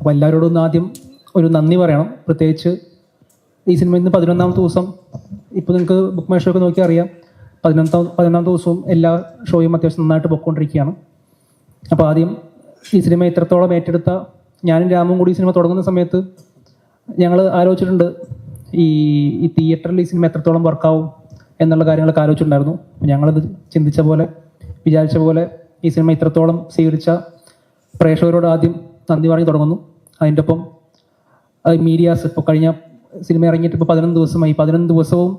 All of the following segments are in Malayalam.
അപ്പോൾ എല്ലാവരോടും ഒന്ന് ആദ്യം ഒരു നന്ദി പറയണം. പ്രത്യേകിച്ച് ഈ സിനിമ ഇന്ന് പതിനൊന്നാമത്തെ ദിവസം ഇപ്പോൾ നിങ്ങൾക്ക് ബുക്ക് മൈ ഷോ ഒക്കെ നോക്കി അറിയാം. പതിനൊന്നാം പതിനൊന്നാമത്തെ ദിവസവും എല്ലാ ഷോയും അത്യാവശ്യം നന്നായിട്ട് പൊയ്ക്കൊണ്ടിരിക്കുകയാണ് അപ്പോൾ ആദ്യം ഈ സിനിമ ഇത്രത്തോളം ഏറ്റെടുത്ത ഞാനും രാമും കൂടി ഈ സിനിമ തുടങ്ങുന്ന സമയത്ത് ഞങ്ങൾ ആലോചിച്ചിട്ടുണ്ട് ഈ ഈ തിയേറ്ററിൽ ഈ സിനിമ എത്രത്തോളം വർക്കാവും എന്നുള്ള കാര്യങ്ങളൊക്കെ ആലോചിച്ചിട്ടുണ്ടായിരുന്നു. ഞങ്ങളത് ചിന്തിച്ച പോലെ വിചാരിച്ച പോലെ ഈ സിനിമ ഇത്രത്തോളം സ്വീകരിച്ച പ്രേക്ഷകരോട് ആദ്യം നന്ദി പറഞ്ഞു തുടങ്ങുന്നു. അതിന്റെ ഒപ്പം മീഡിയാസ് ഇപ്പോൾ കഴിഞ്ഞ സിനിമ ഇറങ്ങിയിട്ട് ഇപ്പോൾ പതിനൊന്ന് ദിവസമായി. പതിനൊന്ന് ദിവസവും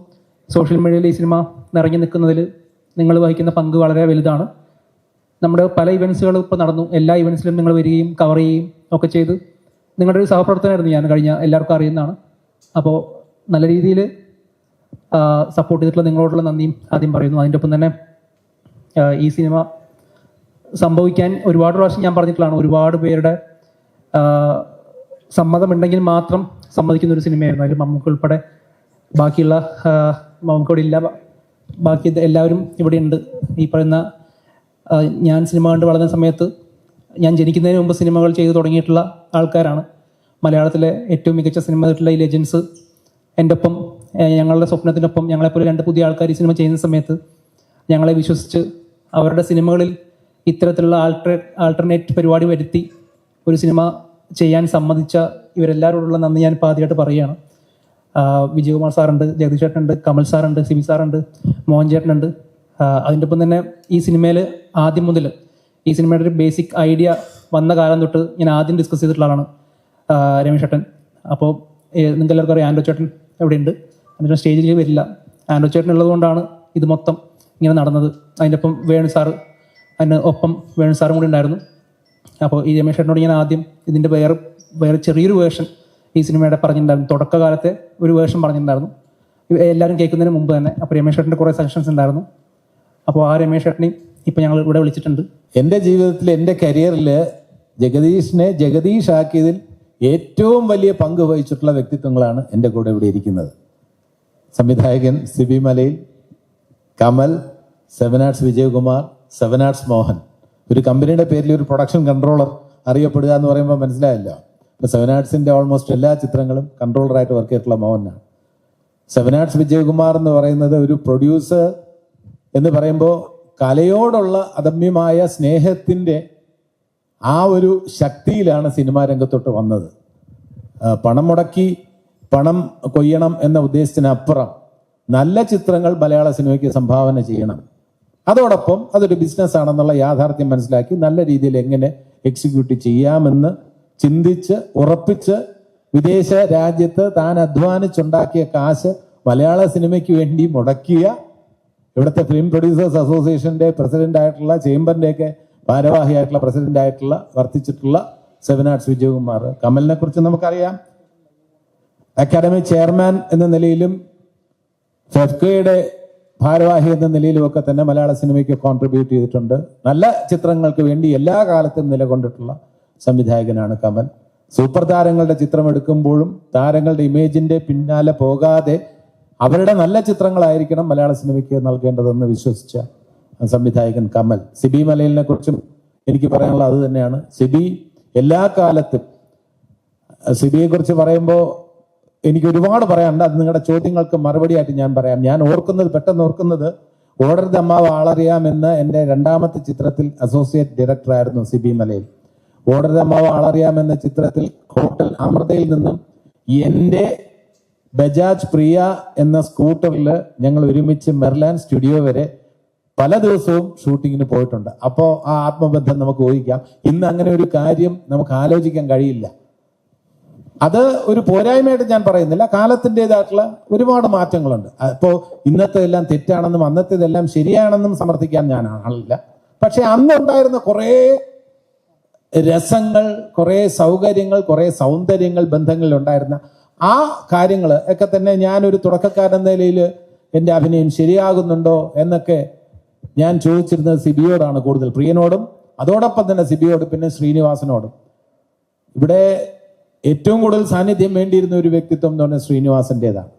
സോഷ്യൽ മീഡിയയിൽ ഈ സിനിമ നിറഞ്ഞു നിൽക്കുന്നതിൽ നിങ്ങൾ വഹിക്കുന്ന പങ്ക് വളരെ വലുതാണ്. നമ്മുടെ പല ഇവൻസുകളും ഇപ്പോൾ നടന്നു. എല്ലാ ഇവൻസിലും നിങ്ങൾ വരികയും കവർ ചെയ്യുകയും ഒക്കെ ചെയ്ത് നിങ്ങളുടെ ഒരു സഹപ്രവർത്തനമായിരുന്നു ഞാൻ കഴിഞ്ഞ എല്ലാവർക്കും അറിയുന്നതാണ്. അപ്പോൾ നല്ല രീതിയിൽ സപ്പോർട്ട് ചെയ്തിട്ടുള്ള നിങ്ങളോടുള്ള നന്ദിയും ആദ്യം പറയുന്നു. അതിന്റെ ഒപ്പം തന്നെ ഈ സിനിമ സംഭവിക്കാൻ ഒരുപാട് പ്രാവശ്യം ഞാൻ പറഞ്ഞിട്ടുള്ളതാണ്. ഒരുപാട് പേരുടെ സമ്മതമുണ്ടെങ്കിൽ മാത്രം സമ്മതിക്കുന്ന ഒരു സിനിമയായിരുന്നു. അതിൽ മമ്മൂക്ക് ഉൾപ്പെടെ ബാക്കിയുള്ള മമ്മൂക്ക് ഇല്ല. ബാക്കി എല്ലാവരും ഇവിടെ ഉണ്ട്. ഈ പറയുന്ന ഞാൻ സിനിമ കണ്ട് വളർന്ന സമയത്ത് ഞാൻ ജനിക്കുന്നതിന് മുമ്പ് സിനിമകൾ ചെയ്തു തുടങ്ങിയിട്ടുള്ള ആൾക്കാരാണ്. മലയാളത്തിലെ ഏറ്റവും മികച്ച സിനിമ ഈ ലെജൻസ്. എന്റെ ഒപ്പം ഞങ്ങളുടെ സ്വപ്നത്തിനൊപ്പം ഞങ്ങളെപ്പോലെ രണ്ട് പുതിയ ആൾക്കാർ ഈ സിനിമ ചെയ്യുന്ന സമയത്ത് ഞങ്ങളെ വിശ്വസിച്ച് അവരുടെ സിനിമകളിൽ ഇത്തരത്തിലുള്ള ആൾട്ടർ ആൾട്ടർനേറ്റ് പരിപാടി വരുത്തി ഒരു സിനിമ ചെയ്യാൻ സമ്മതിച്ച ഇവരെല്ലാവരോടുള്ള നന്ദി ഞാൻ പാതിയായിട്ട് പറയുകയാണ്. വിജയകുമാർ സാറുണ്ട് ജഗദീഷ് ചേട്ടനുണ്ട് കമൽ സാറുണ്ട് സിബി സാറുണ്ട് മോഹൻ ചേട്ടനുണ്ട്. അതിന്റെ ഒപ്പം തന്നെ ഈ സിനിമയിൽ ആദ്യം മുതൽ ഈ സിനിമയുടെ ഒരു ബേസിക് ഐഡിയ വന്ന കാലം തൊട്ട് ഞാൻ ആദ്യം ഡിസ്കസ് ചെയ്തിട്ടുള്ള ആളാണ് രമേശ് ചേട്ടൻ. അപ്പോൾ നിങ്ങൾക്ക് എല്ലാവർക്കും അറിയാം ആൻഡോ ചേട്ടൻ എവിടെയുണ്ട്? എന്നിട്ട് സ്റ്റേജിൽ വരില്ല. ആൻഡോ ചേട്ടൻ ഉള്ളതുകൊണ്ടാണ് ഇത് മൊത്തം ഇങ്ങനെ നടന്നത്. അതിന്റെ ഒപ്പം വേണു സാറ് അതിന് ഒപ്പം വേണു സാറും കൂടി ഉണ്ടായിരുന്നു. അപ്പോൾ ഈ രമേശ് ഞാൻ ആദ്യം ഇതിന്റെ വേറെ വേറെ ചെറിയൊരു വേർഷൻ ഈ സിനിമയുടെ പറഞ്ഞിട്ടുണ്ടായിരുന്നു. തുടക്കകാലത്തെ ഒരു വേർഷൻ പറഞ്ഞിട്ടുണ്ടായിരുന്നു. എല്ലാവരും കേൾക്കുന്നതിന് മുമ്പ് തന്നെ അപ്പോൾ രമേശ് കുറേ സജഷൻസ് ഉണ്ടായിരുന്നു. അപ്പോൾ ആ രമേശ് ചേട്ടനെയും ഇപ്പോൾ ഞങ്ങൾ ഇവിടെ വിളിച്ചിട്ടുണ്ട്. എന്റെ ജീവിതത്തിൽ എന്റെ കരിയറിൽ ജഗദീഷിനെ ജഗദീഷ് ആക്കിയതിൽ ഏറ്റവും വലിയ പങ്ക് വഹിച്ചിട്ടുള്ള വ്യക്തിത്വങ്ങളാണ് എന്റെ കൂടെ ഇവിടെ ഇരിക്കുന്നത്. സംവിധായകൻ Sibi Malayil Kamal seven arts Vijayakumar seven arts Mohan. ഒരു കമ്പനിയുടെ പേരിൽ ഒരു പ്രൊഡക്ഷൻ കൺട്രോളർ അറിയപ്പെടുക എന്ന് പറയുമ്പോൾ മനസ്സിലായല്ലോ. ഇപ്പൊ സെവൻ ആർട്സിന്റെ ഓൾമോസ്റ്റ് എല്ലാ ചിത്രങ്ങളും കൺട്രോളറായിട്ട് വർക്ക് ചെയ്തിട്ടുള്ള മോഹനാണ് സെവൻ ആർട്സ് വിജയകുമാർ എന്ന് പറയുന്നത് ഒരു പ്രൊഡ്യൂസർ എന്ന് പറയുമ്പോൾ കലയോടുള്ള അദമ്യമായ സ്നേഹത്തിന്റെ ആ ഒരു ശക്തിയിലാണ് സിനിമാ രംഗത്തോട്ട് വന്നത്. പണം മുടക്കി പണം കൊയ്യണം എന്ന ഉദ്ദേശത്തിനപ്പുറം നല്ല ചിത്രങ്ങൾ മലയാള സിനിമയ്ക്ക് സംഭാവന ചെയ്യണം. അതോടൊപ്പം അതൊരു ബിസിനസ് ആണെന്നുള്ള യാഥാർത്ഥ്യം മനസ്സിലാക്കി നല്ല രീതിയിൽ എങ്ങനെ എക്സിക്യൂട്ട് ചെയ്യാമെന്ന് ചിന്തിച്ച് ഉറപ്പിച്ച് വിദേശ രാജ്യത്ത് താൻ അധ്വാനിച്ചുണ്ടാക്കിയ കാശ് മലയാള സിനിമയ്ക്ക് വേണ്ടി മുടക്കിയ ഇവിടുത്തെ ഫിലിം പ്രൊഡ്യൂസേഴ്സ് അസോസിയേഷന്റെ പ്രസിഡന്റ് ആയിട്ടുള്ള ചേംബറിന്റെയൊക്കെ ഭാരവാഹിയായിട്ടുള്ള പ്രസിഡന്റ് ആയിട്ടുള്ള വർത്തിച്ചിട്ടുള്ള സെവൻ ആർട്സ് വിജയകുമാർ. കമലിനെ കുറിച്ച് നമുക്കറിയാം. അക്കാദമി ചെയർമാൻ എന്ന നിലയിലും ഫെഫ്കയുടെ ഭാരവാഹി എന്ന നിലയിലും ഒക്കെ തന്നെ മലയാള സിനിമയ്ക്ക് കോൺട്രിബ്യൂട്ട് ചെയ്തിട്ടുണ്ട്. നല്ല ചിത്രങ്ങൾക്ക് വേണ്ടി എല്ലാ കാലത്തും നിലകൊണ്ടിട്ടുള്ള സംവിധായകനാണ് കമൽ. സൂപ്പർ താരങ്ങളുടെ ചിത്രം എടുക്കുമ്പോഴും താരങ്ങളുടെ ഇമേജിന്റെ പിന്നാലെ പോകാതെ അവരുടെ നല്ല ചിത്രങ്ങളായിരിക്കണം മലയാള സിനിമയ്ക്ക് നൽകേണ്ടതെന്ന് വിശ്വസിച്ച സംവിധായകൻ കമൽ. സിബി മലയിലിനെ കുറിച്ചും എനിക്ക് പറയാനുള്ളത് അത് തന്നെയാണ്. സിബി എല്ലാ കാലത്തും സിബിയെ കുറിച്ച് പറയുമ്പോൾ എനിക്ക് ഒരുപാട് പറയാനുണ്ട്. അത് നിങ്ങളുടെ ചോദ്യങ്ങൾക്ക് മറുപടിയായിട്ട് ഞാൻ പറയാം. ഞാൻ ഓർക്കുന്നത് പെട്ടെന്ന് ഓർക്കുന്നത് ഓടരുത് അമ്മാവ് ആളറിയാമെന്ന് എന്റെ രണ്ടാമത്തെ ചിത്രത്തിൽ അസോസിയേറ്റ് ഡയറക്ടർ ആയിരുന്നു സിബി മലയിൽ. ഓടരുത് അമ്മാവ് ആളറിയാമെന്ന ചിത്രത്തിൽ ഹോട്ടൽ അമൃതയിൽ നിന്നും എന്റെ ബജാജ് പ്രിയ എന്ന സ്കൂട്ടറിൽ ഞങ്ങൾ ഒരുമിച്ച് മെർലാൻ സ്റ്റുഡിയോ വരെ പല ദിവസവും ഷൂട്ടിങ്ങിന് പോയിട്ടുണ്ട്. അപ്പോൾ ആ ആത്മബന്ധം നമുക്ക് ഊഹിക്കാം. ഇന്ന് അങ്ങനെ ഒരു കാര്യം നമുക്ക് ആലോചിക്കാൻ കഴിയില്ല. അത് ഒരു പോരായ്മയായിട്ട് ഞാൻ പറയുന്നില്ല. കാലത്തിന്റെതായിട്ടുള്ള ഒരുപാട് മാറ്റങ്ങളുണ്ട്. അപ്പോൾ ഇന്നത്തെ എല്ലാം തെറ്റാണെന്നും അന്നത്തേതെല്ലാം ശരിയാണെന്നും സമർത്ഥിക്കാൻ ഞാൻ ആളില്ല. പക്ഷെ അന്നുണ്ടായിരുന്ന കുറേ രസങ്ങൾ കുറേ സൗകര്യങ്ങൾ കുറേ സൗന്ദര്യങ്ങൾ ബന്ധങ്ങളിൽ ഉണ്ടായിരുന്ന ആ കാര്യങ്ങൾ ഒക്കെ തന്നെ ഞാനൊരു തുടക്കക്കാരൻ നിലയിൽ എന്റെ അഭിനയം ശരിയാകുന്നുണ്ടോ എന്നൊക്കെ ഞാൻ ചോദിച്ചിരുന്നത് സിബിയോടാണ് കൂടുതൽ പ്രിയനോടും അതോടൊപ്പം തന്നെ സിബിയോട് പിന്നെ ശ്രീനിവാസനോടും. ഇവിടെ ഏറ്റവും കൂടുതൽ സാന്നിധ്യം വേണ്ടിയിരുന്ന ഒരു വ്യക്തിത്വം എന്ന് പറഞ്ഞാൽ ശ്രീനിവാസന്റേതാണ്.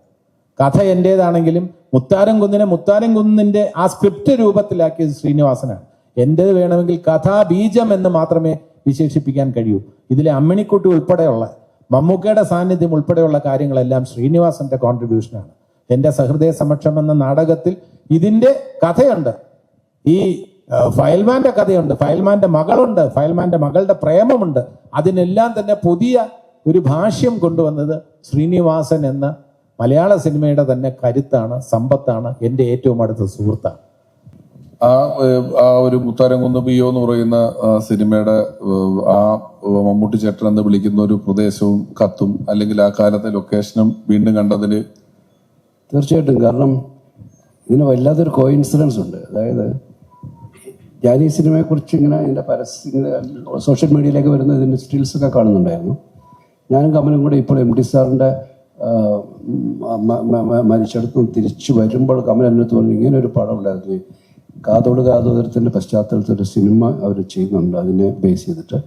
കഥ എന്റെതാണെങ്കിലും മുത്താരം കുന്നിനെ മുത്താരം കുന്നിന്റെ ആ സ്ക്രിപ്റ്റ് രൂപത്തിലാക്കിയത് ശ്രീനിവാസനാണ്. എന്റേത് വേണമെങ്കിൽ കഥാബീജം എന്ന് മാത്രമേ വിശേഷിപ്പിക്കാൻ കഴിയൂ. ഇതിലെ അമ്മിണിക്കുട്ടി ഉൾപ്പെടെയുള്ള മമ്മൂക്കയുടെ സാന്നിധ്യം ഉൾപ്പെടെയുള്ള കാര്യങ്ങളെല്ലാം ശ്രീനിവാസന്റെ കോൺട്രിബ്യൂഷനാണ് എന്റെ സഹൃദയ സമക്ഷം എന്ന നാടകത്തിൽ ഇതിന്റെ കഥയുണ്ട്. ഈ ഫയൽമാന്റെ കഥയുണ്ട്. ഫയൽമാന്റെ മകളുണ്ട്. ഫയൽമാന്റെ മകളുടെ പ്രേമമുണ്ട്. അതിനെല്ലാം തന്നെ പുതിയ ഒരു ഭാഷ്യം കൊണ്ടുവന്നത് ശ്രീനിവാസൻ എന്ന മലയാള സിനിമയുടെ തന്നെ കരുത്താണ് സമ്പത്താണ് എന്റെ ഏറ്റവും അടുത്ത സുഹൃത്താണ്. ആ ആ ഒരു മുത്താരംകുന്ന് പിയോ എന്ന് പറയുന്ന സിനിമയുടെ ആ മമ്മൂട്ടി ചേട്ടൻ എന്ന് വിളിക്കുന്ന ഒരു പ്രദേശവും കത്തും അല്ലെങ്കിൽ ആ കാലത്തെ ലൊക്കേഷനും വീണ്ടും കണ്ടതിൽ തീർച്ചയായിട്ടും. കാരണം ഇതിന് വല്ലാത്തൊരു കോയിൻസിഡൻസ് ഉണ്ട്. അതായത് ഞാൻ ഈ സിനിമയെക്കുറിച്ച് ഇങ്ങനെ എന്റെ പരസ്യങ്ങൾ സോഷ്യൽ മീഡിയയിലേക്ക് വരുന്ന ഇതിന്റെ സ്റ്റിൽസൊക്കെ കാണുന്നുണ്ടായിരുന്നു. ഞാനും കമലും കൂടെ ഇപ്പോൾ എം ഡി സാറിന്റെ മരിച്ചെടുത്ത് തിരിച്ചു വരുമ്പോൾ കമൽ എന്നെ പറഞ്ഞു ഇങ്ങനെ ഒരു പടം ഉണ്ടായിരുന്നു. കാതോട് കാതോദരത്തിന്റെ പശ്ചാത്തലത്തിൽ ഒരു സിനിമ അവർ ചെയ്യുന്നുണ്ട് അതിനെ ബേസ് ചെയ്തിട്ട്.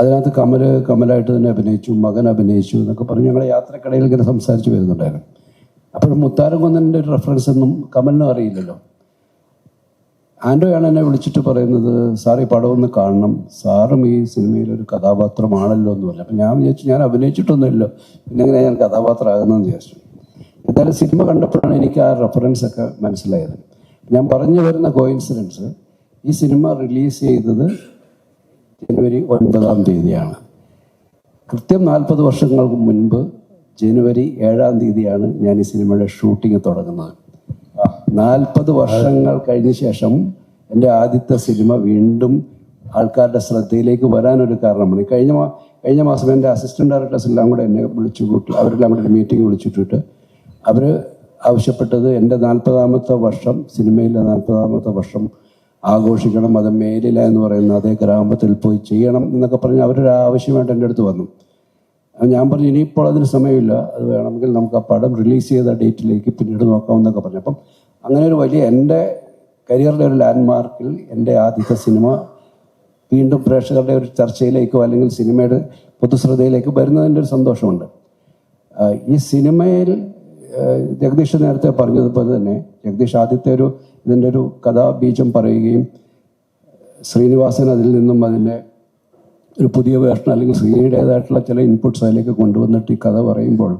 അതിനകത്ത് കമൽ കമലായിട്ട് തന്നെ അഭിനയിച്ചു മകൻ അഭിനയിച്ചു എന്നൊക്കെ പറഞ്ഞ് ഞങ്ങളെ യാത്രക്കിടയിൽ ഇങ്ങനെ സംസാരിച്ച് വരുന്നുണ്ടായിരുന്നു. അപ്പോഴും മുത്താരം കൊന്നന്റെ ഒരു റെഫറൻസ് ഒന്നും കമലിനും അറിയില്ലല്ലോ. ആൻഡോയാണ് എന്നെ വിളിച്ചിട്ട് പറയുന്നത് സാർ ഈ പടം ഒന്ന് കാണണം. സാറും ഈ സിനിമയിലൊരു കഥാപാത്രമാണല്ലോ എന്ന് പറഞ്ഞു. അപ്പം ഞാൻ വിചാരിച്ചു ഞാൻ അഭിനയിച്ചിട്ടൊന്നുമില്ലോ. പിന്നെ എങ്ങനെ ഞാൻ കഥാപാത്രമാകുന്നതെന്ന് വിചാരിച്ചു. എന്തായാലും സിനിമ കണ്ടപ്പോഴാണ് എനിക്ക് ആ റെഫറൻസ് ഒക്കെ മനസ്സിലായത്. ഞാൻ പറഞ്ഞു വരുന്ന കോയിൻസിഡൻസ് ഈ സിനിമ റിലീസ് ചെയ്തത് ജനുവരി ഒൻപതാം തീയതിയാണ്. കൃത്യം നാൽപ്പത് വർഷങ്ങൾക്ക് മുൻപ് ജനുവരി ഏഴാം തീയതിയാണ് ഞാൻ ഈ സിനിമയുടെ ഷൂട്ടിംഗ് തുടങ്ങുന്നത്. നാൽപ്പത് വർഷങ്ങൾ കഴിഞ്ഞ ശേഷം എന്റെ ആദ്യത്തെ സിനിമ വീണ്ടും ആൾക്കാരുടെ ശ്രദ്ധയിലേക്ക് വരാനൊരു കാരണമാണ്. കഴിഞ്ഞ കഴിഞ്ഞ മാസം എന്റെ അസിസ്റ്റന്റ് ഡയറക്ടേഴ്സ് എല്ലാം കൂടെ എന്നെ വിളിച്ചു കൂട്ടി അവരെല്ലാം കൂടെ ഒരു മീറ്റിംഗ് വിളിച്ചിട്ടിട്ട് അവർ ആവശ്യപ്പെട്ടത് എന്റെ നാൽപ്പതാമത്തെ വർഷം സിനിമയിലെ നാൽപ്പതാമത്തെ വർഷം ആഘോഷിക്കണം അത് മേലില എന്ന് പറയുന്ന അതേ ഗ്രാമത്തിൽ പോയി ചെയ്യണം എന്നൊക്കെ പറഞ്ഞ് അവരൊരു ആവശ്യമായിട്ട് എന്റെ അടുത്ത് വന്നു. ഞാൻ പറഞ്ഞു ഇനിയിപ്പോൾ അതിന് സമയമില്ല. അത് വേണമെങ്കിൽ നമുക്ക് ആ പടം റിലീസ് ചെയ്ത ഡേറ്റിലേക്ക് പിന്നീട് നോക്കാം എന്നൊക്കെ പറഞ്ഞു. അപ്പം അങ്ങനെ ഒരു വലിയ എന്റെ കരിയറിലെ ഒരു ലാൻഡ്മാർക്കിൽ എന്റെ ആദ്യത്തെ സിനിമ വീണ്ടും പ്രേക്ഷകരുടെ ഒരു ചർച്ചയിലേക്കോ അല്ലെങ്കിൽ സിനിമയുടെ പൊതുശ്രദ്ധയിലേക്ക് വരുന്നതിന്റെ ഒരു സന്തോഷമുണ്ട്. ഈ സിനിമയിൽ ജഗദീഷ് നേരത്തെ പറഞ്ഞതുപോലെ തന്നെ ജഗദീഷ് ആദ്യത്തെ ഒരു ഇതിന്റെ ഒരു കഥാബീജം പറയുകയും ശ്രീനിവാസൻ അതിൽ നിന്നും അതിന്റെ ഒരു പുതിയ വേർഷൻ അല്ലെങ്കിൽ ശ്രീയുടേതായിട്ടുള്ള ചില ഇൻപുട്സ് അതിലേക്ക് കൊണ്ടുവന്നിട്ട് ഈ കഥ പറയുമ്പോൾ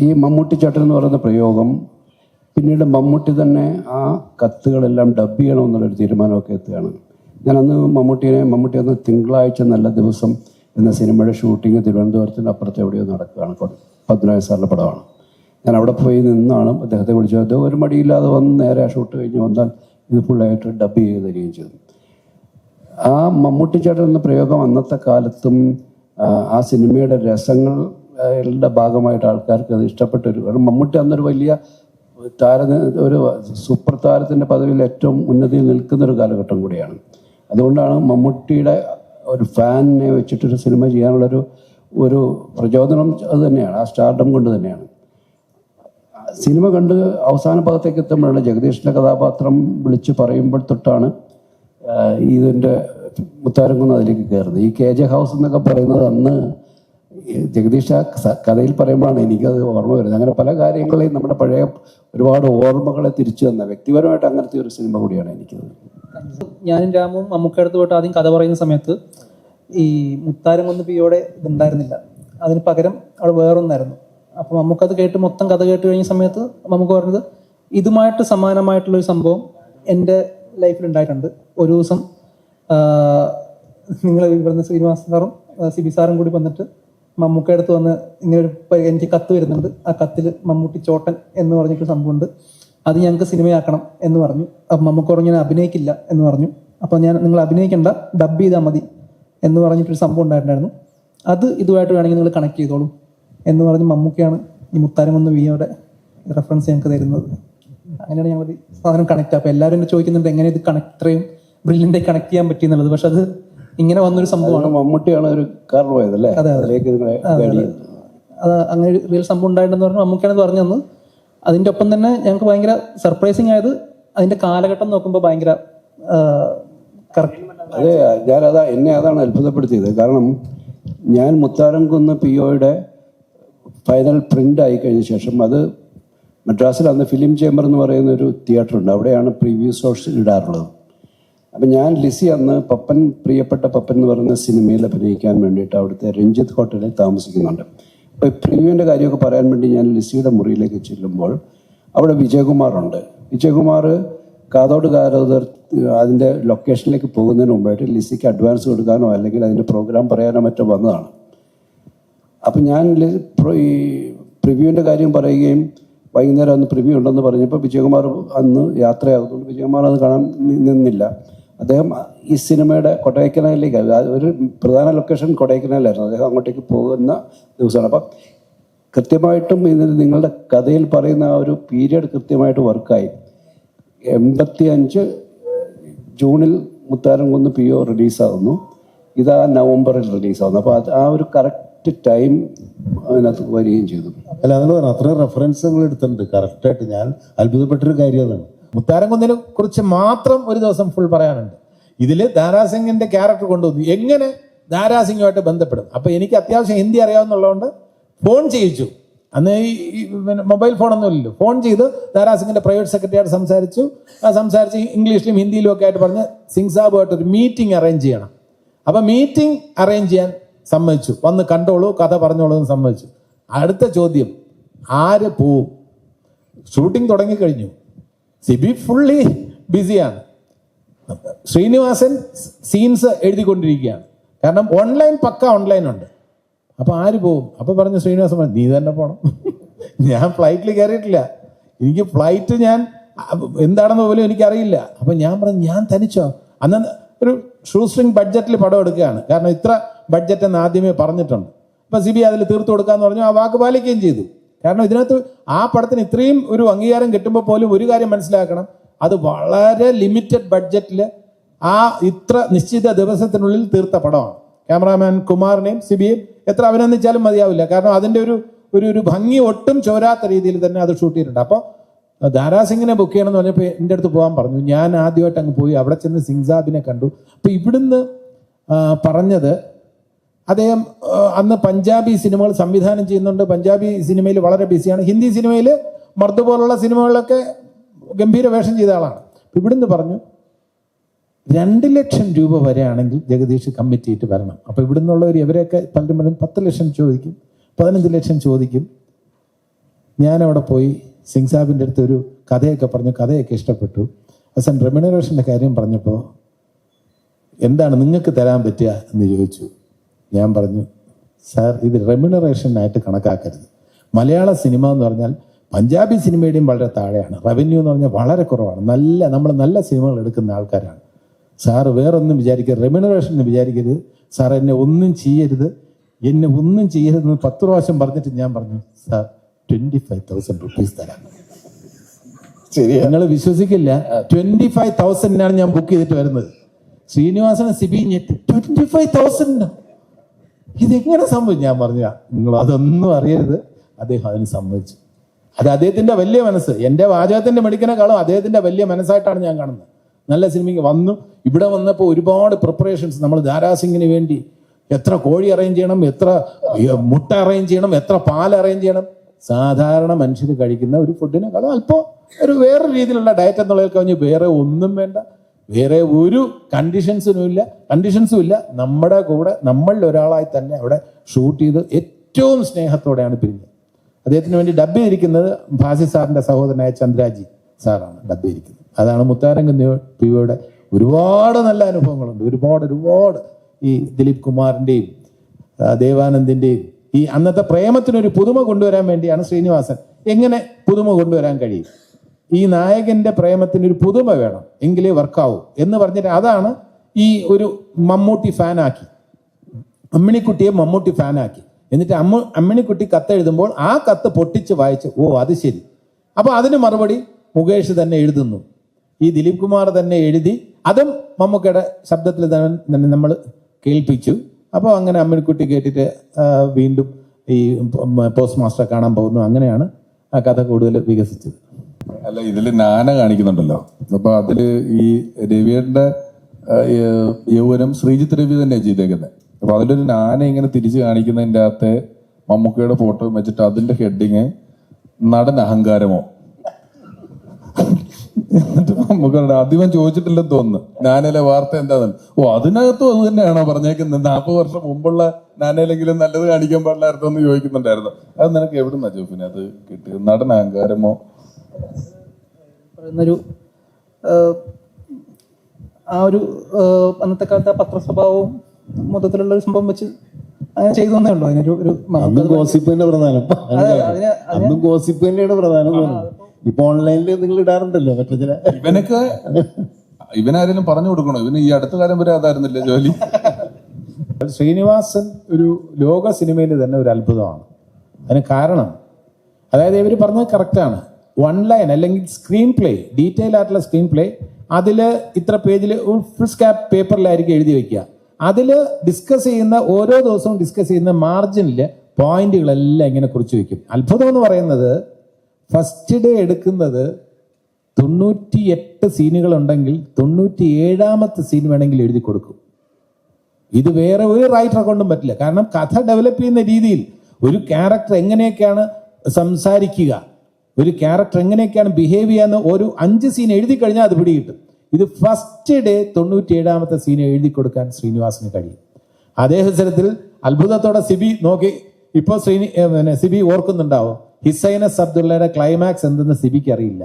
ഈ മമ്മൂട്ടി ചേട്ടൻ എന്ന് പറയുന്ന പ്രയോഗം പിന്നീട് മമ്മൂട്ടി തന്നെ ആ കത്തുകളെല്ലാം ഡബ് ചെയ്യണമെന്നുള്ളൊരു തീരുമാനമൊക്കെ എത്തുകയാണ്. ഞാൻ അന്ന് മമ്മൂട്ടി അന്ന് തിങ്കളാഴ്ച നല്ല ദിവസം എന്ന സിനിമയുടെ ഷൂട്ടിങ് തിരുവനന്തപുരത്തിന് അപ്പുറത്ത് എവിടെയോ നടക്കുകയാണ്. പത്മനാഭ സാറിന്റെ പടമാണ്. ഞാൻ അവിടെ പോയി നിന്നാണ് അദ്ദേഹത്തെ വിളിച്ചത്. അദ്ദേഹം ഒരു മടിയില്ലാതെ വന്ന് നേരെ ഷൂട്ട് കഴിഞ്ഞ് വന്നാൽ ഇത് ഫുള്ളായിട്ട് ഡബ് ചെയ്ത് തരികയും ചെയ്തു. ആ മമ്മൂട്ടി ചേട്ടൻ എന്ന പ്രയോഗം അന്നത്തെ കാലത്തും ആ, ആ സിനിമയുടെ രസങ്ങളുടെ ഭാഗമായിട്ട് ആൾക്കാർക്ക് അത് ഇഷ്ടപ്പെട്ടൊരു കാരണം മമ്മൂട്ടി അന്നൊരു വലിയ താര ഒരു സൂപ്പർ താരത്തിന്റെ പദവിയിൽ ഏറ്റവും ഉന്നതിയിൽ നിൽക്കുന്ന ഒരു കാലഘട്ടം കൂടിയാണ്. അതുകൊണ്ടാണ് മമ്മൂട്ടിയുടെ ഒരു ഫാനിനെ വെച്ചിട്ടൊരു സിനിമ ചെയ്യാനുള്ളൊരു ഒരു പ്രചോദനം അത് തന്നെയാണ് ആ സ്റ്റാർഡം കൊണ്ട് തന്നെയാണ്. സിനിമ കണ്ട് അവസാന ഭാഗത്തേക്ക് എത്തുമ്പോഴാണ് ജഗദീഷിന്റെ കഥാപാത്രം വിളിച്ച് പറയുമ്പോൾ തൊട്ടാണ് ഇതിന്റെ മുത്താരംകുന്ന് അതിലേക്ക് കയറുന്നത്. ഈ കെ ജെ ഹൗസ് എന്നൊക്കെ പറയുന്നത് അന്ന് ജഗദീഷ് ആ കഥയിൽ പറയുമ്പോഴാണ് എനിക്കത് ഓർമ്മ വരുന്നത്. അങ്ങനെ പല കാര്യങ്ങളെയും നമ്മുടെ പഴയ ഒരുപാട് ഓർമ്മകളെ തിരിച്ചു തന്ന വ്യക്തിപരമായിട്ട് അങ്ങനത്തെ ഒരു സിനിമ കൂടിയാണ് എനിക്കത്. ഞാനും രാമും അമ്മക്കടുത്ത് പോയിട്ട് ആദ്യം കഥ പറയുന്ന സമയത്ത് ഈ മുത്താരം ഒന്ന് പിയോടെ ഇതുണ്ടായിരുന്നില്ല. അതിന് പകരം അവിടെ വേറൊന്നായിരുന്നു. അപ്പം അമ്മക്കത് കേട്ട് മൊത്തം കഥ കേട്ട് കഴിഞ്ഞ സമയത്ത് നമുക്ക് പറഞ്ഞത് ഇതുമായിട്ട് സമാനമായിട്ടുള്ളൊരു സംഭവം എന്റെ ലൈഫിൽ ഉണ്ടായിട്ടുണ്ട്. ഒരു ദിവസം നിങ്ങൾ ഇവിടുന്ന് ശ്രീനിവാസ സാറും സി ബി സാറും കൂടി വന്നിട്ട് മമ്മൂക്ക അടുത്ത് വന്ന് ഇങ്ങനെ ഒരു എനിക്ക് കത്ത് വരുന്നുണ്ട്. ആ കത്തിൽ മമ്മൂട്ടി ചോട്ടൻ എന്ന് പറഞ്ഞിട്ട് സംഭവമുണ്ട്. അത് ഞങ്ങൾക്ക് സിനിമയാക്കണം എന്ന് പറഞ്ഞു. അപ്പം മമ്മൂക്ക പറഞ്ഞു ഞാൻ അഭിനയിക്കില്ല എന്ന് പറഞ്ഞു. അപ്പോൾ ഞാൻ നിങ്ങൾ അഭിനയിക്കേണ്ട ഡബ് ചെയ്താൽ മതി എന്ന് പറഞ്ഞിട്ടൊരു സംഭവം ഉണ്ടായിട്ടുണ്ടായിരുന്നു. അത് ഇതുമായിട്ട് വേണമെങ്കിൽ നിങ്ങൾ കണക്ട് ചെയ്തോളൂ എന്ന് പറഞ്ഞ് മമ്മൂക്കയാണ് ഈ മുത്താരം ഒന്ന് വിയോടെ റെഫറൻസ് ഞങ്ങൾക്ക് തരുന്നത്. അങ്ങനെയാണ് ഞങ്ങൾ സാധനം കണക്ട് അപ്പോൾ എല്ലാവരും ചോദിക്കുന്നുണ്ട് എങ്ങനെ ഇത് കണക്ട് ഇത്രയും ബ്രില്യന്റായി കണക്ട് ചെയ്യാൻ പറ്റിയെന്നുള്ളത്? പക്ഷെ അത് ഇങ്ങനെ വന്നൊരു സംഭവമാണ്. മമ്മൂട്ടിയാണ് ഒരു കാരണമായത് അല്ലേ അതിലേക്ക് നിങ്ങളെ അത് അങ്ങനെ ഒരു റിയൽ സംഭവം ഉണ്ടായിട്ടുണ്ടെന്ന് പറഞ്ഞു മമ്മൂക്കാണ് പറഞ്ഞു തന്നു അതിന്റെ ഒപ്പം തന്നെ ഞങ്ങൾക്ക് ഭയങ്കര സർപ്രൈസിങ് ആയത് അതിന്റെ കാലഘട്ടം നോക്കുമ്പോൾ ഭയങ്കര അതെ ഞാനതാ എന്നെ അതാണ് അത്ഭുതപ്പെടുത്തിയത്. കാരണം ഞാൻ മുത്താരം കുന്ന് പി ഒയുടെ ഫൈനൽ പ്രിന്റ് ആയി കഴിഞ്ഞ ശേഷം അത് മദ്രാസിൽ അന്ന് ഫിലിം ചേംബർ എന്ന് പറയുന്ന ഒരു തിയേറ്റർ ഉണ്ട്. അവിടെയാണ് പ്രീവ്യൂ ഷോസ് ഇടാറുള്ളത്. അപ്പം ഞാൻ ലിസി അന്ന് പപ്പൻ പ്രിയപ്പെട്ട പപ്പൻ എന്ന് പറയുന്ന സിനിമയിൽ അഭിനയിക്കാൻ വേണ്ടിയിട്ട് അവിടുത്തെ രഞ്ജിത്ത് ഹോട്ടലിൽ താമസിക്കുന്നുണ്ട്. അപ്പോൾ പ്രിയുവിന്റെ കാര്യമൊക്കെ പറയാൻ വേണ്ടി ഞാൻ ലിസിയുടെ മുറിയിലേക്ക് ചെല്ലുമ്പോൾ അവിടെ വിജയകുമാറുണ്ട്. വിജയകുമാർ കാതോട് കാതോദർ അതിന്റെ ലൊക്കേഷനിലേക്ക് പോകുന്നതിന് മുമ്പായിട്ട് ലിസിക്ക് അഡ്വാൻസ് കൊടുക്കാനോ അല്ലെങ്കിൽ അതിന്റെ പ്രോഗ്രാം പറയാനോ മറ്റോ വന്നതാണ്. അപ്പം ഞാൻ ഈ പ്രിവ്യൂവിന്റെ കാര്യം പറയുകയും വൈകുന്നേരം അന്ന് പ്രിവ്യൂ ഉണ്ടെന്ന് പറഞ്ഞപ്പോൾ വിജയകുമാർ അന്ന് യാത്രയാകുന്നുണ്ട്. വിജയകുമാർ അത് കാണാൻ നിന്നില്ല. അദ്ദേഹം ഈ സിനിമയുടെ കൊടൈക്കനാലിലേക്ക് ഒരു പ്രധാന ലൊക്കേഷൻ കൊടൈക്കനാലായിരുന്നു അദ്ദേഹം അങ്ങോട്ടേക്ക് പോകുന്ന ദിവസമാണ്. അപ്പം കൃത്യമായിട്ടും ഇതിൽ നിങ്ങളുടെ കഥയിൽ പറയുന്ന ആ ഒരു പീരിയഡ് കൃത്യമായിട്ട് വർക്കായി എൺപത്തി അഞ്ച് ജൂണിൽ മുത്താരം കുന്ന് പി ഒ റിലീസാകുന്നു ഇതാ നവംബറിൽ റിലീസാകുന്നു അപ്പോൾ അത് ആ ഒരു കറക്റ്റ് ടൈം അതിനകത്ത് വരികയും ചെയ്തു. അല്ല അതിൽ അത്രയും നിങ്ങൾ എടുത്തിട്ടുണ്ട്. കറക്റ്റായിട്ട് ഞാൻ അത്ഭുതപ്പെട്ടൊരു കാര്യം അതാണ് മുത്താരംകുന്നിനെ കുറിച്ച് മാത്രം ഒരു ദിവസം ഫുൾ പറയാനുണ്ട്. ഇതിൽ ദാരാസിംഗിന്റെ ക്യാരക്ടർ കൊണ്ടുവന്നു എങ്ങനെ ദാരാസിംഗുമായിട്ട് ബന്ധപ്പെടും? അപ്പൊ എനിക്ക് അത്യാവശ്യം ഹിന്ദി അറിയാവുന്നുള്ളതുകൊണ്ട് ഫോൺ ചെയ്യിച്ചു. അന്ന് ഈ പിന്നെ മൊബൈൽ ഫോണൊന്നും ഇല്ലല്ലോ. ഫോൺ ചെയ്ത് ദാരാസിംഗിന്റെ പ്രൈവറ്റ് സെക്രട്ടറിയായിട്ട് സംസാരിച്ചു. സംസാരിച്ച് ഇംഗ്ലീഷിലും ഹിന്ദിയിലും ഒക്കെ ആയിട്ട് പറഞ്ഞ് സിംഗ് സാബുമായിട്ട് ഒരു മീറ്റിംഗ് അറേഞ്ച് ചെയ്യണം. അപ്പൊ മീറ്റിംഗ് അറേഞ്ച് ചെയ്യാൻ സമ്മതിച്ചു. വന്ന് കണ്ടോളൂ കഥ പറഞ്ഞോളൂ എന്ന് സമ്മതിച്ചു. അടുത്ത ചോദ്യം ആര് പോവും? ഷൂട്ടിംഗ് തുടങ്ങിക്കഴിഞ്ഞു. സിബി ഫുള്ളി ബിസിയാണ്. ശ്രീനിവാസൻ സീൻസ് എഴുതിക്കൊണ്ടിരിക്കുകയാണ്. കാരണം ഓൺലൈൻ പക്ക ഓൺലൈൻ ഉണ്ട്. അപ്പോൾ ആര് പോവും? അപ്പോൾ പറഞ്ഞു ശ്രീനിവാസൻ പറഞ്ഞു, നീ തന്നെ പോണം. ഞാൻ ഫ്ലൈറ്റിൽ കയറിയിട്ടില്ല. എനിക്ക് ഫ്ലൈറ്റ് ഞാൻ എന്താണെന്ന് പോലും എനിക്കറിയില്ല. അപ്പൊ ഞാൻ പറഞ്ഞു ഞാൻ തനിച്ചോ? അന്ന് ഒരു ഷൂ സ്ട്രിങ് ബഡ്ജറ്റിൽ പടം എടുക്കുകയാണ്. കാരണം ഇത്ര ബഡ്ജറ്റ് എന്ന് ആദ്യമേ പറഞ്ഞിട്ടുണ്ട്. അപ്പൊ സിബി അതിൽ തീർത്തു കൊടുക്കാന്ന് പറഞ്ഞു ആ വാക്ക് പാലിക്കുകയും ചെയ്തു. കാരണം ഇതിനകത്ത് ആ പടത്തിന് ഇത്രയും ഒരു അംഗീകാരം കിട്ടുമ്പോൾ പോലും ഒരു കാര്യം മനസ്സിലാക്കണം. അത് വളരെ ലിമിറ്റഡ് ബഡ്ജറ്റിൽ ആ ഇത്ര നിശ്ചിത ദിവസത്തിനുള്ളിൽ തീർത്ത പടമാണ്. ക്യാമറാമാൻ കുമാറിനെയും സിബിയെയും എത്ര അഭിനന്ദിച്ചാലും മതിയാവില്ല. കാരണം അതിന്റെ ഒരു ഒരു ഒരു ഭംഗി ഒട്ടും ചോരാത്ത രീതിയിൽ തന്നെ അത് ഷൂട്ട് ചെയ്തിട്ടുണ്ട്. അപ്പോൾ ദാരാസിംഗിനെ ബുക്ക് ചെയ്യണം എന്ന് പറഞ്ഞപ്പോൾ എന്റെ അടുത്ത് പോകാൻ പറഞ്ഞു. ഞാൻ ആദ്യമായിട്ട് അങ്ങ് പോയി. അവിടെ ചെന്ന് സിംഗ്സാബിനെ കണ്ടു. അപ്പോൾ ഇവിടുന്ന് പറഞ്ഞത് അദ്ദേഹം അന്ന് പഞ്ചാബി സിനിമകൾ സംവിധാനം ചെയ്യുന്നുണ്ട്. പഞ്ചാബി സിനിമയിൽ വളരെ ബിസിയാണ്. ഹിന്ദി സിനിമയിൽ മർദ്ദ പോലുള്ള സിനിമകളിലൊക്കെ ഗംഭീര വേഷം ചെയ്ത ആളാണ്. ഇവിടുന്ന് പറഞ്ഞു രണ്ട് ലക്ഷം രൂപ വരെ ആണെങ്കിൽ ജഗദീഷ് കമ്മിറ്റിയിട്ട് വരണം. അപ്പോൾ ഇവിടുന്നുള്ളവർ ഇവരെയൊക്കെ പലരും പലരും പത്ത് ലക്ഷം ചോദിക്കും പതിനഞ്ച് ലക്ഷം ചോദിക്കും. ഞാനവിടെ പോയി സിംഗ് സാബിന്റെ അടുത്ത് ഒരു കഥയൊക്കെ പറഞ്ഞു കഥയൊക്കെ ഇഷ്ടപ്പെട്ടു. അസൻ റെമ്യൂണറേഷന്റെ കാര്യം പറഞ്ഞപ്പോൾ എന്താണ് നിങ്ങൾക്ക് തരാൻ പറ്റുക എന്ന് ചോദിച്ചു. ഞാൻ പറഞ്ഞു സാർ ഇത് റെമ്യൂണറേഷനായിട്ട് കണക്കാക്കരുത്. മലയാള സിനിമ എന്ന് പറഞ്ഞാൽ പഞ്ചാബി സിനിമയുടെയും വളരെ താഴെയാണ്. റവന്യൂ എന്ന് പറഞ്ഞാൽ വളരെ കുറവാണ്. നല്ല നമ്മൾ നല്ല സിനിമകൾ എടുക്കുന്ന ആൾക്കാരാണ്. സാറ് വേറൊന്നും വിചാരിക്കരുത് റെമ്യൂണറേഷൻ എന്ന് വിചാരിക്കരുത്. സാർ എന്നെ ഒന്നും ചെയ്യരുത്. എന്നെ ഒന്നും ചെയ്യരുതെന്ന് പത്ത് പ്രാവശ്യം പറഞ്ഞിട്ട് ഞാൻ പറഞ്ഞു sir twenty five thousand rupees തരാം. ശരി നിങ്ങൾ വിശ്വസിക്കില്ല ട്വന്റി ഫൈവ് തൗസൻഡിനാണ് ഞാൻ ബുക്ക് ചെയ്തിട്ട് വരുന്നത്. ശ്രീനിവാസന സിബി ട്വന്റി ഫൈവ് തൗസൻഡിനോ ഇതെങ്ങനെ സംഭവിച്ചു. ഞാൻ പറഞ്ഞ നിങ്ങൾ അതൊന്നും അറിയരുത്. അദ്ദേഹം അതിന് സംഭവിച്ചു അത് അദ്ദേഹത്തിന്റെ വലിയ മനസ്സ്. എന്റെ വാചകത്തിന്റെ മെഡിക്കനെക്കാളും അദ്ദേഹത്തിന്റെ വലിയ മനസ്സായിട്ടാണ് ഞാൻ കാണുന്നത്. നല്ല സിനിമയ്ക്ക് വന്നു. ഇവിടെ വന്നപ്പോൾ ഒരുപാട് പ്രിപ്പറേഷൻസ് നമ്മൾ ദാരാസിംഗിന് വേണ്ടി എത്ര കോഴി അറേഞ്ച് ചെയ്യണം എത്ര മുട്ട അറേഞ്ച് ചെയ്യണം എത്ര പാൽ അറേഞ്ച് ചെയ്യണം. സാധാരണ മനുഷ്യർ കഴിക്കുന്ന ഒരു ഫുഡിനെക്കാളും അല്പം ഒരു വേറെ രീതിയിലുള്ള ഡയറ്റ് എന്നുള്ളതിൽ കവിഞ്ഞ് വേറെ ഒന്നും വേണ്ട. വേറെ ഒരു കണ്ടീഷൻസിനും ഇല്ല. കണ്ടീഷൻസും ഇല്ല. നമ്മുടെ കൂടെ നമ്മളിൽ ഒരാളായി തന്നെ അവിടെ ഷൂട്ട് ചെയ്ത് ഏറ്റവും സ്നേഹത്തോടെയാണ് പിരിഞ്ഞത്. അദ്ദേഹത്തിന് വേണ്ടി ഡബ് ചെയ്തിരിക്കുന്നത് ഭാസി സാറിന്റെ സഹോദരനായ ചന്ദ്രാജി സാറാണ് ഡബ് ചെയ്തിരിക്കുന്നത്. അതാണ് മുത്താരംഗ പിയുടെ ഒരുപാട് നല്ല അനുഭവങ്ങളുണ്ട്. ഒരുപാട് ഒരുപാട് ഈ ദിലീപ് കുമാറിന്റെയും ദേവാനന്ദിന്റെയും ഈ അന്നത്തെ പ്രേമത്തിനൊരു പുതുമ കൊണ്ടുവരാൻ വേണ്ടിയാണ് ശ്രീനിവാസൻ. എങ്ങനെ പുതുമ കൊണ്ടുവരാൻ കഴിയും? ഈ നായകന്റെ പ്രേമത്തിന് ഒരു പുതുമ വേണം എങ്കിലേ വർക്കാവൂ എന്ന് പറഞ്ഞിട്ട് അതാണ് ഈ ഒരു മമ്മൂട്ടി ഫാനാക്കി. അമ്മിണിക്കുട്ടിയെ മമ്മൂട്ടി ഫാനാക്കി. എന്നിട്ട് അമ്മ അമ്മിണിക്കുട്ടി കത്ത് എഴുതുമ്പോൾ ആ കത്ത് പൊട്ടിച്ച് വായിച്ച് ഓ അത് ശരി. അപ്പോൾ അതിന് മറുപടി മുകേഷ് തന്നെ എഴുതുന്നു. ഈ ദിലീപ് കുമാർ തന്നെ എഴുതി അതും മമ്മൂക്കയുടെ ശബ്ദത്തിൽ തന്നെ നമ്മൾ കേൾപ്പിച്ചു. അപ്പോൾ അങ്ങനെ അമ്മിണിക്കുട്ടി കേട്ടിട്ട് വീണ്ടും ഈ പോസ്റ്റ് മാസ്റ്റർ കാണാൻ പോകുന്നു. അങ്ങനെയാണ് ആ കഥ കൂടുതൽ വികസിച്ചത്. അല്ല ഇതിൽ നാന കാണിക്കുന്നുണ്ടല്ലോ. അപ്പൊ അതിൽ ഈ രവിയുടെ യൗവനം ശ്രീജിത്ത് രവി തന്നെയാണ് ചെയ്തേക്കുന്നത് അപ്പൊ അതിലൊരു നാന ഇങ്ങനെ തിരിച്ചു കാണിക്കുന്നതിന്റെ അകത്ത് മമ്മൂക്കയുടെ ഫോട്ടോ വെച്ചിട്ട് അതിന്റെ ഹെഡിങ് നടൻ അഹങ്കാരമോ? എന്നിട്ട് നമുക്ക് അധികം ചോദിച്ചിട്ടില്ലെന്ന് തോന്നുന്നു. നാനയിലെ വാർത്ത എന്താണെന്ന്. ഓ അതിനകത്തും അത് തന്നെയാണോ പറഞ്ഞേക്കുന്നത് നാൽപ്പത് വർഷം മുമ്പുള്ള നാനയിലെങ്കിലും നല്ലത് കാണിക്കാൻ പാടില്ലായിരുന്നു എന്ന് ചോദിക്കുന്നുണ്ടായിരുന്നു. അത് നിനക്ക് എവിടുന്നാ ജോഫിനെ അത് കിട്ടിയത്? നടൻ അഹങ്കാരമോ? പറയുന്നൊരു ആ ഒരു അന്നത്തെ കാലത്തെ ആ പത്രസ്വഭാവവും മൊത്തത്തിലുള്ള ഒരു സംഭവം വെച്ച് അങ്ങനെ ചെയ്തു തന്നേ ഉള്ളൂ. അതിനൊരു ഒരു അന്നും ഗോസിപ്പ് തന്നെ പ്രധാനം. അതെ, അന്നും ഗോസിപ്പ് തന്നെയാണ് പ്രധാനം ഇപ്പൊ ഓൺലൈനിൽ നിങ്ങൾ ഇടാറുണ്ടല്ലോ മറ്റേ ചില ഇവനൊക്കെ ഇവനാരെങ്കിലും പറഞ്ഞു കൊടുക്കണോ? ഇവന് ഈ അടുത്ത കാലം വരെ അതായിരുന്നില്ല ജോലി? ശ്രീനിവാസൻ ഒരു ലോക സിനിമയിൽ തന്നെ ഒരു അത്ഭുതമാണ്. അതിന് കാരണം അതായത് ഇവർ പറഞ്ഞത് കറക്റ്റാണ് വൺ ലൈൻ അല്ലെങ്കിൽ സ്ക്രീൻ പ്ലേ ഡീറ്റെയിൽ ആയിട്ടുള്ള സ്ക്രീൻ പ്ലേ അതിൽ ഇത്ര പേജിൽ ഫുൾ സ്കാപ്പ് പേപ്പറിലായിരിക്കും എഴുതി വയ്ക്കുക അതിൽ ഡിസ്കസ് ചെയ്യുന്ന ഓരോ ദിവസവും ഡിസ്കസ് ചെയ്യുന്ന മാർജിനിൽ പോയിന്റുകളെല്ലാം ഇങ്ങനെ കുറിച്ച് വയ്ക്കും അത്ഭുതം എന്ന് പറയുന്നത് ഫസ്റ്റ് ഡേ എടുക്കുന്നത് തൊണ്ണൂറ്റി എട്ട് സീനുകൾ ഉണ്ടെങ്കിൽ തൊണ്ണൂറ്റി ഏഴാമത്തെ സീൻ വേണമെങ്കിൽ എഴുതി കൊടുക്കും. ഇത് വേറെ ഒരു റൈറ്റർ കൊണ്ടും പറ്റില്ല. കാരണം കഥ ഡെവലപ്പ് ചെയ്യുന്ന രീതിയിൽ ഒരു ക്യാരക്ടർ എങ്ങനെയൊക്കെയാണ് സംസാരിക്കുക ഒരു ക്യാരക്ടർ എങ്ങനെയൊക്കെയാണ് ബിഹേവ് ചെയ്യാന്ന് ഒരു അഞ്ച് സീൻ എഴുതി കഴിഞ്ഞാൽ അത് പിടികിട്ടും. ഇത് ഫസ്റ്റ് ഡേ തൊണ്ണൂറ്റി ഏഴാമത്തെ സീൻ എഴുതി കൊടുക്കാൻ ശ്രീനിവാസിന് കഴിയും. അതേ അവസരത്തിൽ അത്ഭുതത്തോടെ സിബി നോക്കി. ഇപ്പൊ ശ്രീനി സിബി ഓർക്കുന്നുണ്ടാവും ഹിസൈനസ് അബ്ദുള്ളയുടെ ക്ലൈമാക്സ് എന്തെന്ന് സിബിക്ക് അറിയില്ല.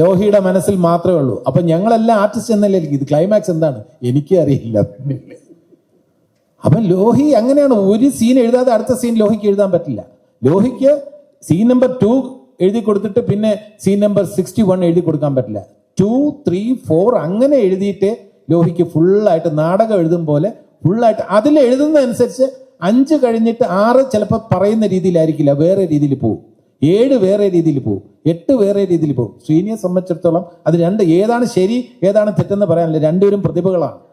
ലോഹിയുടെ മനസ്സിൽ മാത്രമേ ഉള്ളൂ. അപ്പൊ ഞങ്ങളെല്ലാം ആർട്ടിസ്റ്റ് എന്നല്ലേ ഇത് ക്ലൈമാക്സ് എന്താണ്? എനിക്ക് അറിയില്ല. അപ്പൊ ലോഹി അങ്ങനെയാണ് ഒരു സീൻ എഴുതാതെ അടുത്ത സീൻ ലോഹിക്ക് എഴുതാൻ പറ്റില്ല. ലോഹിക്ക് സീൻ നമ്പർ ടു എഴുതി കൊടുത്തിട്ട് പിന്നെ സീൻ നമ്പർ സിക്സ്റ്റി വൺ എഴുതി കൊടുക്കാൻ പറ്റില്ല. ടു ത്രീ ഫോർ അങ്ങനെ എഴുതിയിട്ട് ലോഹിക്ക് ഫുള്ളായിട്ട് നാടകം എഴുതും പോലെ ഫുള്ളായിട്ട് അതിൽ എഴുതുന്നതനുസരിച്ച് അഞ്ച് കഴിഞ്ഞിട്ട് ആറ് ചിലപ്പോൾ പറയുന്ന രീതിയിലായിരിക്കില്ല. വേറെ രീതിയിൽ പോകും ഏഴ് വേറെ രീതിയിൽ പോകും എട്ട് വേറെ രീതിയിൽ പോകും ശ്രീനിയെ സംബന്ധിച്ചിടത്തോളം അത് രണ്ട് ഏതാണ് ശരി ഏതാണ് തെറ്റെന്ന് പറയാനില്ല. രണ്ടുപേരും പ്രതിഭകളാണ്.